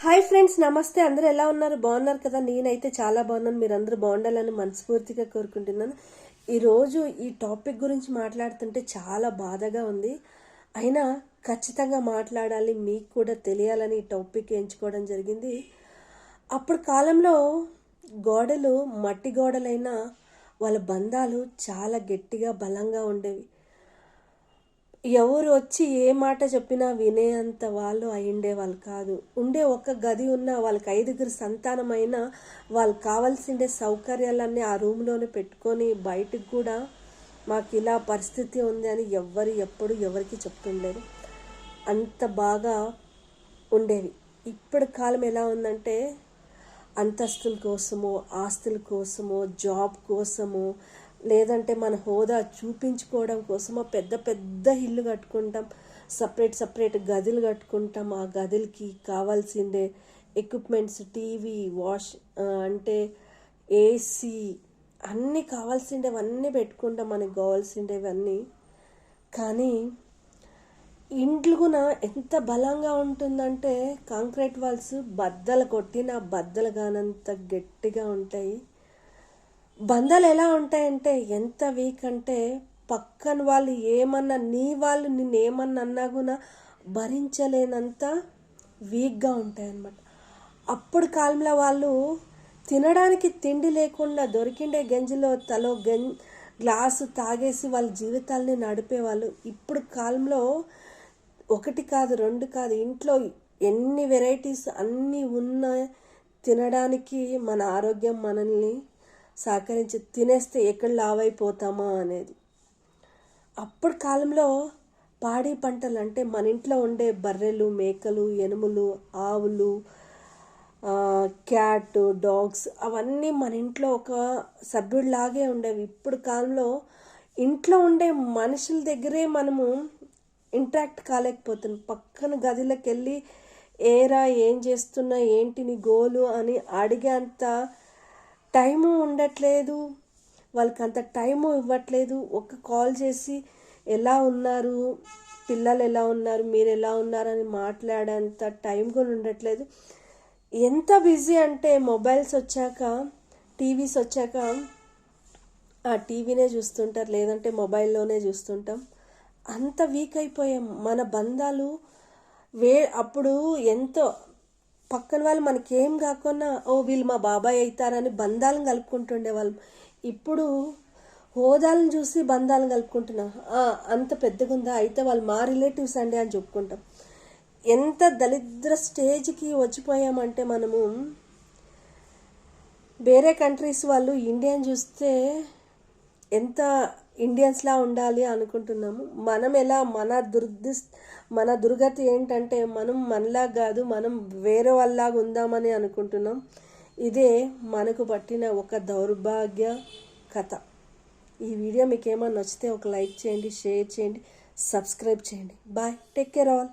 Hi friends నమస్తే. అందరూ ఎలా ఉన్నారు? బాగున్నారు కదా? నేనైతే చాలా బాగున్నాను. మీరు అందరూ బాగుండాలని మనస్ఫూర్తిగా కోరుకుంటున్నాను. ఈరోజు ఈ టాపిక్ గురించి మాట్లాడుతుంటే చాలా బాధగా ఉంది. అయినా ఖచ్చితంగా మాట్లాడాలి మీకు కూడా తెలియాలని ఈ టాపిక్ ఎంచుకోవడం జరిగింది. అప్పుడు కాలంలో గోడలు మట్టి గోడలైనా వాళ్ళ బంధాలు చాలా గట్టిగా బలంగా ఉండేవి. ఎవరు వచ్చి ఏ మాట చెప్పినా వినేంత వాళ్ళు అయ్యుండే వాళ్ళు కాదు. ఉండే ఒక గది ఉన్న వాళ్ళకి ఐదుగురు సంతానమైన వాళ్ళకి కావాల్సిండే సౌకర్యాలన్నీ ఆ రూమ్లోనే పెట్టుకొని బయటకు కూడా మాకు ఇలా పరిస్థితి ఉంది అని ఎవ్వరు ఎప్పుడు ఎవరికి చెప్తుండేది. అంత బాగా ఉండేవి. ఇప్పుడు కాలం ఎలా ఉందంటే అంతస్తుల కోసము ఆస్తుల కోసమో జాబ్ కోసము లేదంటే మన హోదా చూపించుకోవడం కోసమో పెద్ద పెద్ద ఇల్లు కట్టుకుంటాం. సపరేట్ సపరేట్ గదులు కట్టుకుంటాం. ఆ గదులకి కావాల్సిందే ఎక్విప్మెంట్స్ టీవీ వాష్ అంటే ఏసీ అన్నీ కావాల్సిండేవన్నీ పెట్టుకుంటాం. మనకి కావాల్సిండేవన్నీ కానీ ఇండ్లు కూడా ఎంత బలంగా ఉంటుందంటే కాంక్రీట్ వాల్స్ బద్దలు కొట్టిన బద్దలు కానంత గట్టిగా ఉంటాయి. బంధాలు ఎలా ఉంటాయంటే ఎంత వీక్ అంటే పక్కన వాళ్ళు ఏమన్నా నీ వాళ్ళు నిన్ను ఏమన్నా అన్నా కూడా భరించలేనంత వీక్గా ఉంటాయి అన్నమాట అప్పుడు కాలంలో వాళ్ళు తినడానికి తిండి లేకుండా దొరికిండే గంజిలో తలో గం గ్లాసు తాగేసి వాళ్ళ జీవితాల్ని నడిపేవాళ్ళు. ఇప్పుడు కాలంలో ఒకటి కాదు రెండు కాదు ఇంట్లో ఎన్ని వెరైటీస్ అన్నీ ఉన్న తినడానికి మన ఆరోగ్యం మనల్ని సహకరించి తినేస్తే ఎక్కడ లావైపోతామా అనేది. అప్పుడు కాలంలో పాడి పంటలు అంటే మన ఇంట్లో ఉండే బర్రెలు మేకలు ఎనుములు ఆవులు క్యాట్ డాగ్స్ అవన్నీ మన ఇంట్లో ఒక సభ్యుడిలాగే ఉండేవి. ఇప్పుడు కాలంలో ఇంట్లో ఉండే మనుషుల దగ్గరే మనము ఇంట్రాక్ట్ కాలేకపోతున్నాం. పక్కన గదిలోకి వెళ్ళి ఏరా ఏం చేస్తున్నా ఏంటి నీ గోలు అని అడిగేంత టైము ఉండట్లేదు. వాళ్ళకి అంత టైము ఇవ్వట్లేదు. ఒక కాల్ చేసి ఎలా ఉన్నారు? పిల్లలు ఎలా ఉన్నారు? మీరు ఎలా ఉన్నారని మాట్లాడేంత టైం కూడా ఉండట్లేదు. ఎంత బిజీ అంటే మొబైల్స్ వచ్చాక టీవీస్ వచ్చాక ఆ టీవీనే చూస్తుంటారు. లేదంటే మొబైల్లోనే చూస్తుంటాం. అంత వీక్ అయిపోయాం. మన బంధాలు వే అప్పుడు ఎంతో పక్కన వాళ్ళు మనకేం కాకుండా ఓ వీళ్ళు మా బాబాయ్ అవుతారని బంధాలను కలుపుకుంటుండే వాళ్ళం. ఇప్పుడు హోదాలను చూసి బంధాలను కలుపుకుంటున్నాం. అంత పెద్దగా ఉందా అయితే వాళ్ళు మా రిలేటివ్స్ అండి అని చెప్పుకుంటాం. ఎంత దరిద్ర స్టేజ్కి వచ్చిపోయామంటే మనము వేరే కంట్రీస్ వాళ్ళు ఇండియన్ చూస్తే ఎంత ఇండియన్స్లా ఉండాలి అనుకుంటున్నాము. మనం ఎలా మన దుర్ది మన దుర్గతి ఏంటంటే మనం మనలా కాదు మనం వేరే వాళ్ళలాగా ఉందామని అనుకుంటున్నాం. ఇదే మనకు పట్టిన ఒక దౌర్భాగ్య కథ. ఈ వీడియో మీకు ఏమైనా నచ్చితే ఒక లైక్ చేయండి షేర్ చేయండి సబ్స్క్రైబ్ చేయండి. బాయ్. Take care all.